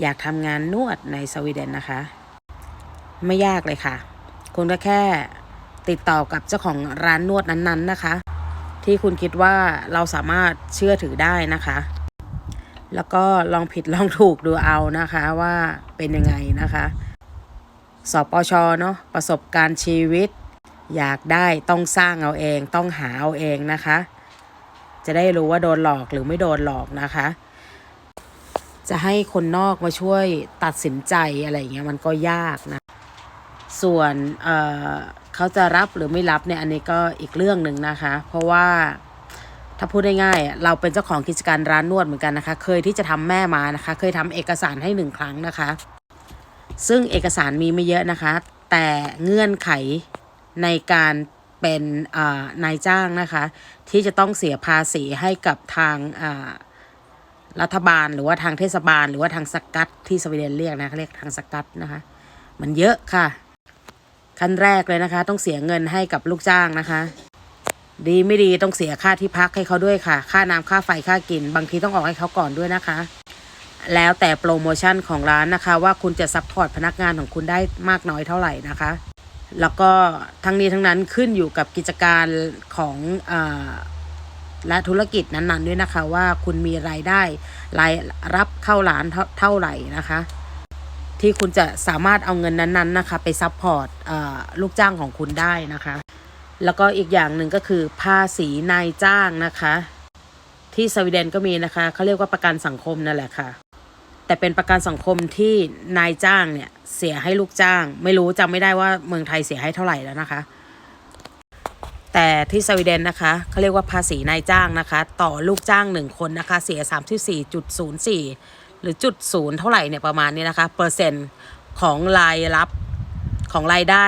อยากทำงานนวดในสวีเดนนะคะ ไม่ยากเลยค่ะ คุณก็แค่ติดต่อกับเจ้าของร้านนวดนั้นๆนะคะ ที่คุณคิดว่าเราสามารถเชื่อถือได้นะคะ แล้วก็ลองผิดลองถูกดูเอานะคะว่าเป็นยังไงนะคะสปชเนาะประสบการณ์ชีวิต อยากได้ต้องสร้างเอาเอง ต้องหาเอาเองนะคะ จะได้รู้ว่าโดนหลอกหรือไม่โดนหลอกนะคะ จะให้คนนอกมาช่วยตัดสินใจอะไรอย่างเงี้ยมันก็ยากนะ ส่วนเเขาจะรับหรือไม่รับเนี่ยอันนี้ก็อีกเรื่องหนึ่งนะคะ เพราะว่าถ้าพูดง่ายๆเราเป็นเจ้าของกิจการร้านนวดเหมือนกันนะคะ เคยที่จะทำแม่มานะคะ เคยทำเอกสารให้หนึ่งครั้งนะคะ ซึ่งเอกสารมีไม่เยอะนะคะ แต่เงื่อนไขในการเป็นนายจ้างนะคะ ที่จะต้องเสียภาษีให้กับทางา รัฐบาลหรือว่าทางเทศบาล หรือว่าทางสกัดที่สวีเดนเรียกนะเขาเรียกทางสกัดนะคะ มันเยอะค่ะ ขั้นแรกเลยนะคะ ต้องเสียเงินให้กับลูกจ้างนะคะ ดีไม่ดีต้องเสียค่าที่พักให้เขาด้วยค่ะ ค่าน้ำค่าไฟค่ากิน บางทีต้องออกให้เขาก่อนด้วยนะคะ แล้วแต่โปรโมชั่นของร้านนะคะ ว่าคุณจะซัพพอร์ตพนักงานของคุณได้มากน้อยเท่าไหร่นะคะแล้วก็ทั้งนี้ทั้งนั้นขึ้นอยู่กับกิจการของอา และธุรกิจนั้นๆด้วยนะคะ ว่าคุณมีรายได้รายรับเข้าร้านเท่าเท่าไหร่นะคะ ที่คุณจะสามารถเอาเงินนั้นๆนะคะ ไปซัพพอร์ตลูกจ้างของคุณได้นะคะ แล้วก็อีกอย่างหนึ่งก็คือภาษีนายจ้างนะคะ ที่สวีเดนก็มีนะคะเขาเรียกว่าประกันสังคมนั่นแหละค่ะ แต่เป็นประกันสังคมที่นายจ้างเนี่ยเสียให้ลูกจ้าง ไม่รู้จำไม่ได้ว่าเมืองไทยเสียให้เท่าไหร่แล้วนะคะ แต่ที่สวีเดนนะคะเขาเรียกว่าภาษีนายจ้างนะคะ ต่อลูกจ้างหนึ่งคนนะคะ เสีย 34.04 หรือจุดศูนย์เท่าไหร่เนี่ยประมาณนี้นะคะ เปอร์เซ็นต์ของรายรับของรายได้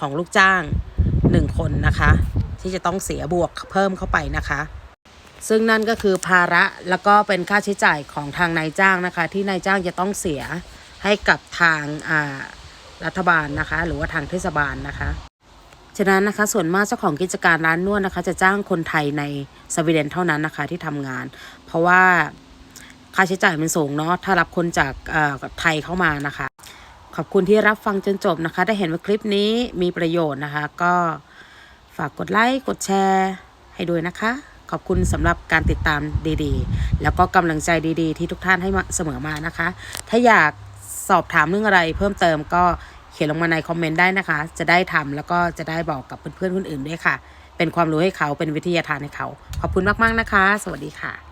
ของลูกจ้างหนึ่งคนนะคะ ที่จะต้องเสียบวกเพิ่มเข้าไปนะคะ ซึ่งนั่นก็คือภาระแล้วก็เป็นค่าใช้จ่ายของทางนายจ้างนะคะ ที่นายจ้างจะต้องเสียให้กับทางอ่ารัฐบาลนะคะ หรือว่าทางเทศบาลนะคะ ฉะนั้นนะคะส่วนมากเจ้าของกิจการร้านนวดนะคะ จะจ้างคนไทยในสวีเดนเท่านั้นนะคะที่ทำงาน เพราะว่าค่าใช้จ่ายมันสูงเนาะถ้ารับคนจากไทยเข้ามานะคะ ขอบคุณที่รับฟังจนจบนะคะ ได้เห็นว่าคลิปนี้มีประโยชน์นะคะ ก็ฝากกดไลค์กดแชร์ให้ด้วยนะคะ ขอบคุณสำหรับการติดตามดีๆ แล้วก็กำลังใจดีๆ ที่ทุกท่านให้เสมอมานะคะ ถ้าอยากสอบถามเรื่องอะไรเพิ่มเติมก็ เขียนลงมาในคอมเมนต์ได้นะคะ จะได้ทำแล้วก็จะได้บอกกับเพื่อนๆคนอื่นด้วยค่ะ เป็นความรู้ให้เขาเป็นวิทยาทานให้เขา ขอบคุณมากๆนะคะ สวัสดีค่ะ